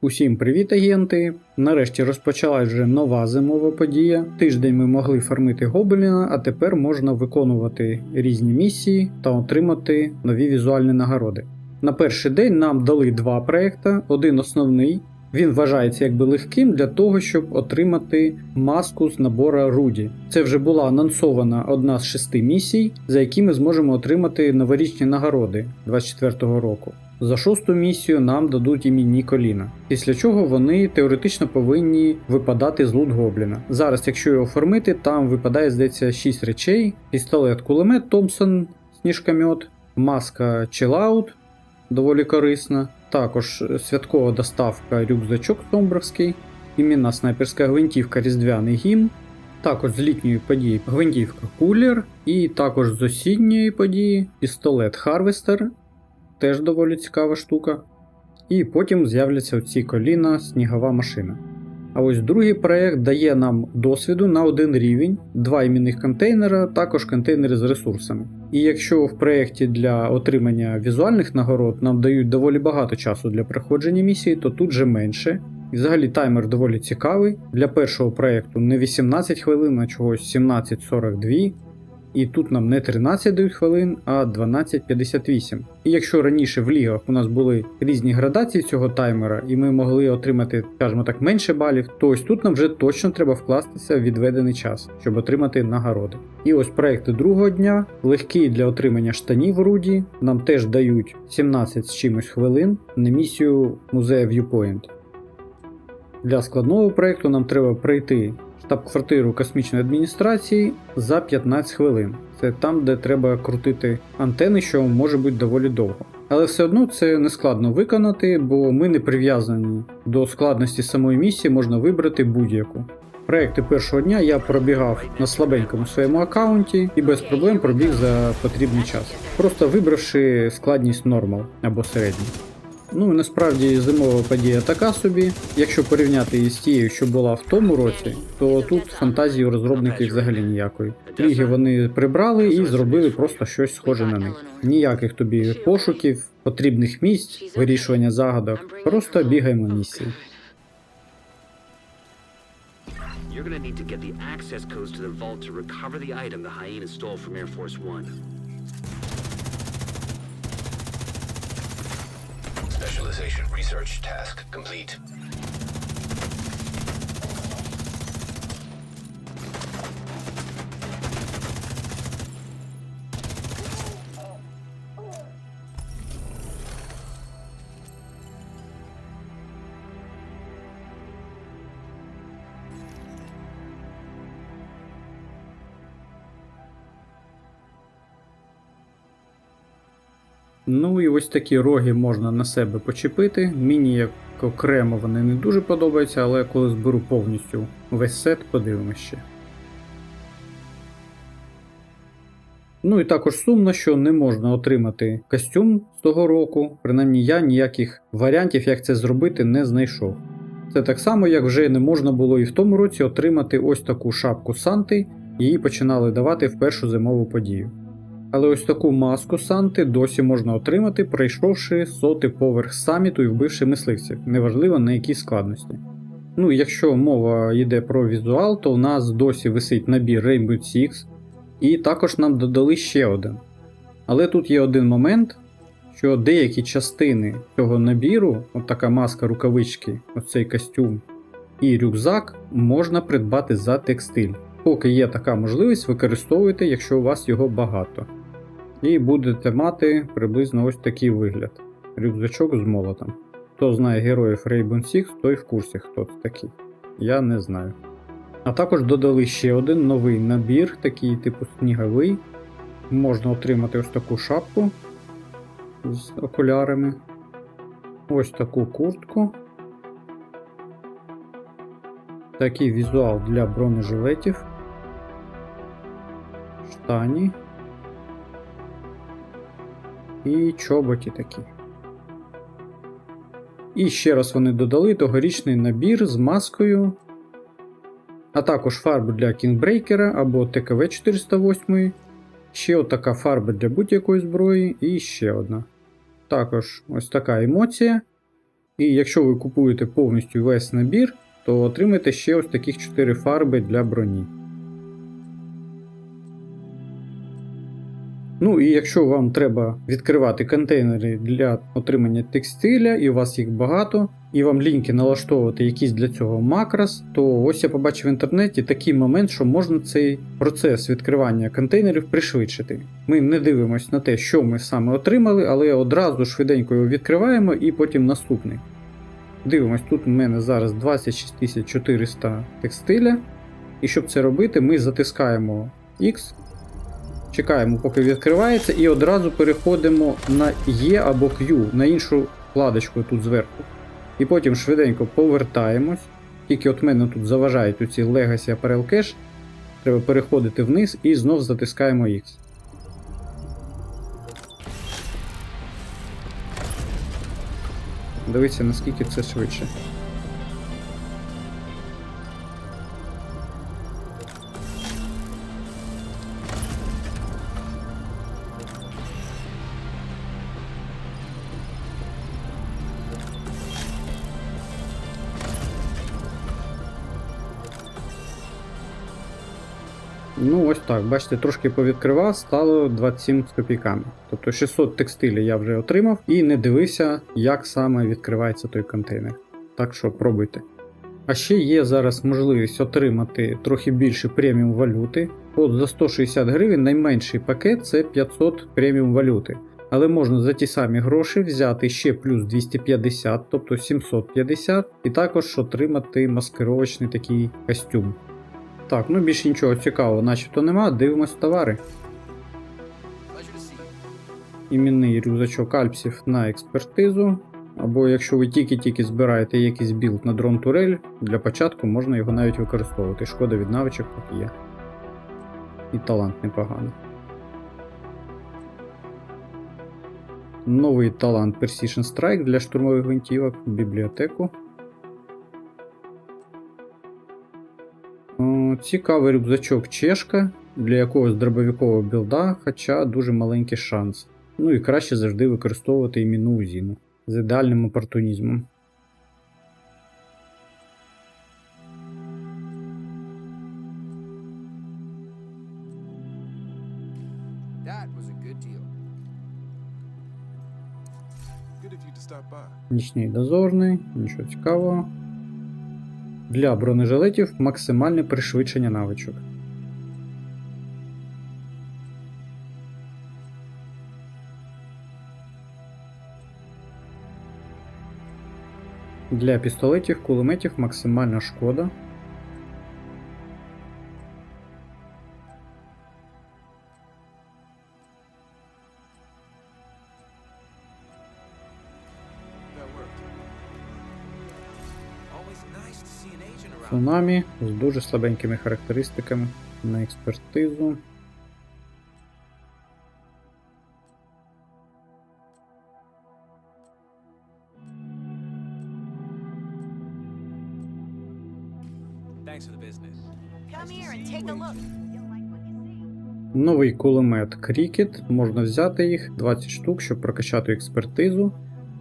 Усім привіт, агенти! Нарешті розпочалась вже нова зимова подія. Тиждень ми могли фармити гобліна, а тепер можна виконувати різні місії та отримати нові візуальні нагороди. На перший день нам дали два проекти: один основний. Він вважається якби легким для того, щоб отримати маску з набора Руді. Це вже була анонсована одна з шести місій, за які ми зможемо отримати новорічні нагороди 24-го року. За шосту місію нам дадуть іменні коліна, після чого вони теоретично повинні випадати з лут гобліна. Зараз, якщо його оформити, там випадає, здається, 6 речей: пістолет, кулемет Томпсон, сніжкомет, маска Чилаут, доволі корисна. Також святкова доставка рюкзачок Томбровський, іменна снайперська гвинтівка Різдвяний гімн. Також з літньої події гвинтівка Кулер, і також з осінньої події пістолет Харвестер теж доволі цікава штука. І потім з'являться ці коліна снігова машина. А ось другий проект дає нам досвіду на один рівень, два іменних контейнера, також контейнери з ресурсами. І якщо в проєкті для отримання візуальних нагород нам дають доволі багато часу для проходження місії, то тут же менше. І взагалі таймер доволі цікавий. Для першого проєкту не 18 хвилин, а чогось 17.42. І тут нам не 13 дають хвилин, а 12.58. І якщо раніше в лігах у нас були різні градації цього таймера, і ми могли отримати, скажімо так, менше балів, то ось тут нам вже точно треба вкластися в відведений час, щоб отримати нагороди. І ось проекти другого дня, легкі для отримання штанів Руді, нам теж дають 17 з чимось хвилин на місію музея Viewpoint. Для складного проекту нам треба пройти штаб-квартиру космічної адміністрації за 15 хвилин. Це там, де треба крутити антени, що може бути доволі довго. Але все одно це не складно виконати, бо ми не прив'язані до складності самої місії, можна вибрати будь-яку. Проекти першого дня я пробігав на слабенькому своєму аккаунті і без проблем пробіг за потрібний час, просто вибравши складність нормал або середній. Ну насправді зимова подія така собі. Якщо порівняти її з тією, що була в тому році, то тут фантазії у розробників взагалі ніякої. Ліги вони прибрали і зробили просто щось схоже на них. Ніяких тобі пошуків, потрібних місць, вирішування загадок. Просто бігаємо місії. You're. Research task complete. Ну і ось такі роги можна на себе почепити. Мені як окремо вони не дуже подобаються, але коли зберу повністю весь сет, подивимося ще. Ну і також сумно, що не можна отримати костюм з того року. Принаймні я ніяких варіантів, як це зробити, не знайшов. Це так само, як вже не можна було і в тому році отримати ось таку шапку Санти, її починали давати в першу зимову подію. Але ось таку маску Санти досі можна отримати, пройшовши сотий поверх саміту і вбивши мисливців, неважливо на якій складності. Ну, якщо мова йде про візуал, то в нас досі висить набір Rainbow Six, і також нам додали ще один. Але тут є один момент, що деякі частини цього набіру, от така маска рукавички, оцей костюм і рюкзак, можна придбати за текстиль. Поки є така можливість, використовуйте, якщо у вас його багато. І будете мати приблизно ось такий вигляд. Рюкзачок з молотом. Хто знає героїв Rainbow Six, той в курсі, хто це такий. Я не знаю. А також додали ще один новий набір, такий типу сніговий. Можна отримати ось таку шапку з окулярами. Ось таку куртку. Такий візуал для бронежилетів. Штані. І чоботі такі. І ще раз вони додали тогорічний набір з маскою, а також фарбу для кінгбрейкера або ТКВ 408, ще отака фарба для будь-якої зброї, і ще одна. Також ось така емоція. І якщо ви купуєте повністю весь набір, то отримаєте ще ось таких 4 фарби для броні. Ну і якщо вам треба відкривати контейнери для отримання текстиля, і у вас їх багато, і вам ліньки налаштовувати якийсь для цього макрос, то ось я побачив в інтернеті такий момент, що можна цей процес відкривання контейнерів пришвидшити. Ми не дивимося на те, що ми саме отримали, але одразу швиденько його відкриваємо і потім наступний. Дивимось, тут у мене зараз 26 400 текстиля. І щоб це робити, ми затискаємо X, чекаємо, поки відкривається, і одразу переходимо на E або Q, на іншу вкладочку тут зверху. І потім швиденько повертаємось. Тільки от мене тут заважають ці Legacy Apparel Cache. Треба переходити вниз і знов затискаємо X. Дивіться, наскільки це швидше. Ну, ось так, бачите, трошки повідкривав, стало 27 з копійками. Тобто 600 текстилів я вже отримав і не дивився, як саме відкривається той контейнер. Так що пробуйте. А ще є зараз можливість отримати трохи більше преміум валюти. От за 160 гривень найменший пакет це 500 преміум валюти. Але можна за ті самі гроші взяти ще плюс 250, тобто 750, і також отримати маскировочний такий костюм. Так, ну більше нічого цікавого, начебто нема, дивимось товари. Іменний рюкзачок Альпсів на експертизу. Або якщо ви тільки-тільки збираєте якийсь білд на дрон турель, для початку можна його навіть використовувати. Шкода від навичок тут є. І талант непоганий. Новий талант Precision Strike для штурмових гвинтівок в бібліотеку. Цікавий рюкзачок чешка для якогось дробовикового білда, хоча дуже маленький шанс. Ну і краще завжди використовувати іменну узіну з ідеальним опортунізмом. Нічний дозорний, нічого цікавого. Для бронежилетів максимальне пришвидшення навичок. Для пістолетів, кулеметів максимальна шкода. Цунамі з дуже слабенькими характеристиками на експертизу. Новий кулемет Крікет. Можна взяти їх 20 штук, щоб прокачати експертизу,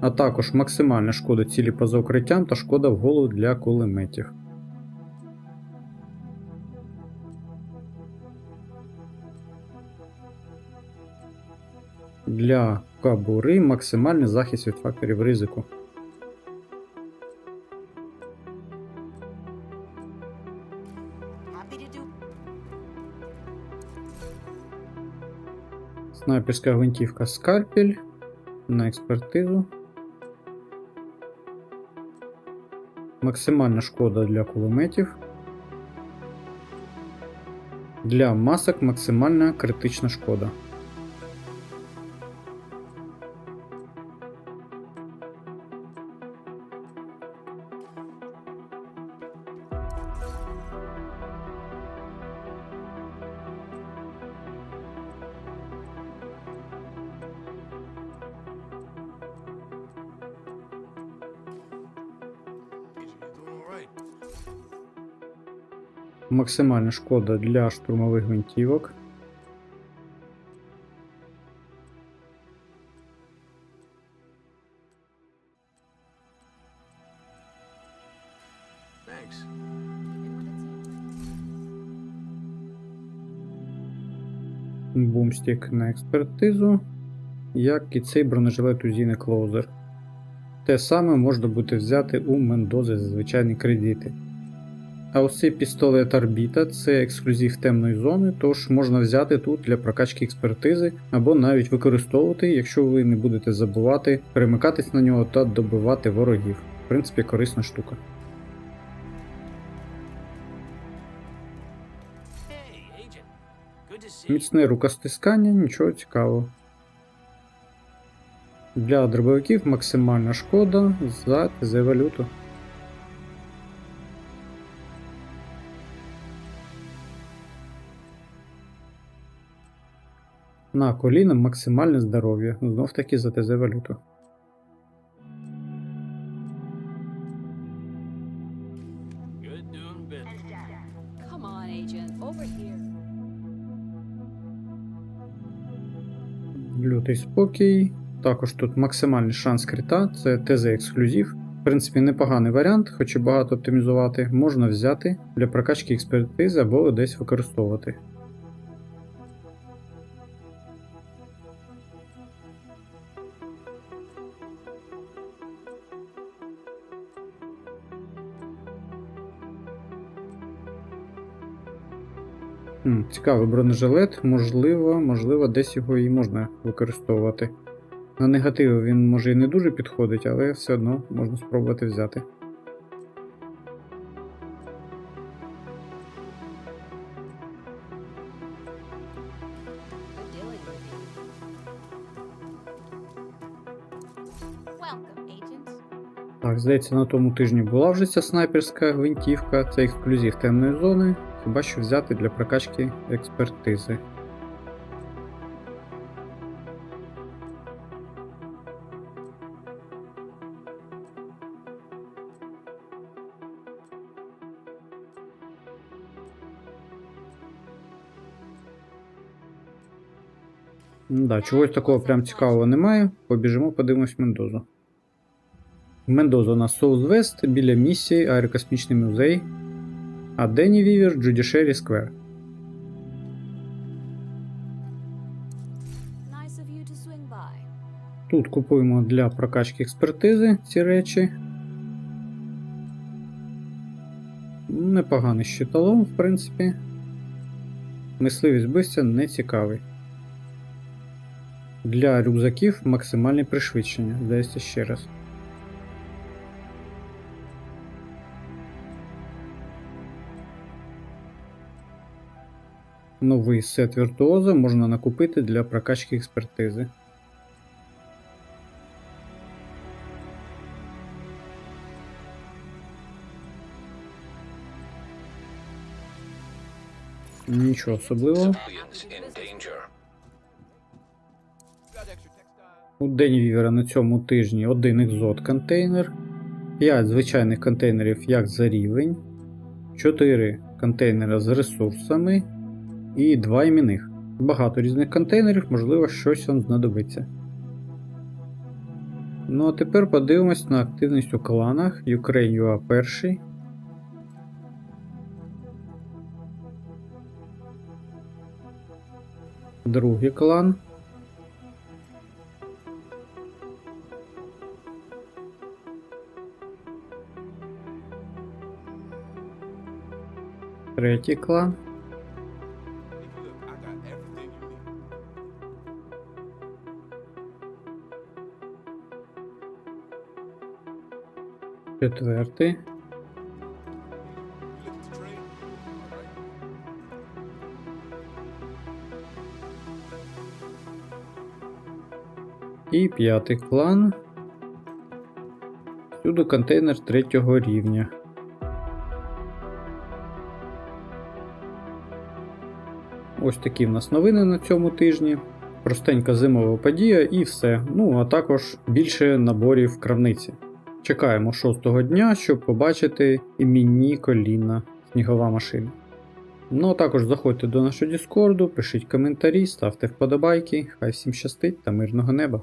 а також максимальна шкода цілі поза укриттям та шкода в голову для кулеметів. Для кабури максимальний захист від факторів ризику. Снайперська гвинтівка скальпель на експертизу. Максимальна шкода для кулеметів. Для масок максимальна критична шкода. Максимальна шкода для штурмових гвинтівок. Бумстік на експертизу, як і цей бронежилет Узіни Клоузер. Те саме можна буде взяти у Мендози за звичайні кредити. А ось цей пістолет Арбіта це ексклюзив темної зони, тож можна взяти тут для прокачки експертизи або навіть використовувати, якщо ви не будете забувати перемикатись на нього та добивати ворогів. В принципі, корисна штука. Міцне рукостискання, нічого цікавого. Для дробовиків максимальна шкода за ТЗ валюту. На коліна максимальне здоров'я. Знов таки за ТЗ валюту. Лютий спокій. Також тут максимальний шанс крита, це ТЗ ексклюзив. В принципі, непоганий варіант, хоч і багато оптимізувати, можна взяти для прокачки експертизи або десь використовувати. Цікавий бронежилет, можливо, можливо, десь його і можна використовувати. На негативи він може і не дуже підходить, але все одно можна спробувати взяти. Так, здається, на тому тижні була вже ця снайперська гвинтівка, це ексклюзив темної зони. Хіба що взяти для прокачки експертизи. Да, чогось такого прям цікавого немає. Побіжимо, подивимось Мендозу. Мендоза у нас Соус Вест біля місії Аерокосмічний музей. А Денні Вівер Джудішері Сквер. Тут купуємо для прокачки експертизи ці речі. Непоганий щиталом, в принципі. Мисливість бивця не цікавий. Для рюкзаків максимальне пришвидшення, здається ще раз. Новий сет віртуоза можна накупити для прокачки експертизи. Нічого особливого. У Дені Вівера на цьому тижні один екзот контейнер, 5 звичайних контейнерів як за рівень, 4 контейнери з ресурсами і 2 іменних. Багато різних контейнерів, можливо, щось вам знадобиться. Ну а тепер подивимось на активність у кланах Ukraine UA перший. Другий клан. Третій клан. Четвертий. І п'ятий клан. Всюди контейнер третього рівня. Ось такі в нас новини на цьому тижні. Простенька зимова подія і все. Ну а також більше наборів в крамниці. Чекаємо шостого дня, щоб побачити іменні коліна снігова машина. Ну а також заходьте до нашого Діскорду, пишіть коментарі, ставте вподобайки. Хай всім щастить та мирного неба.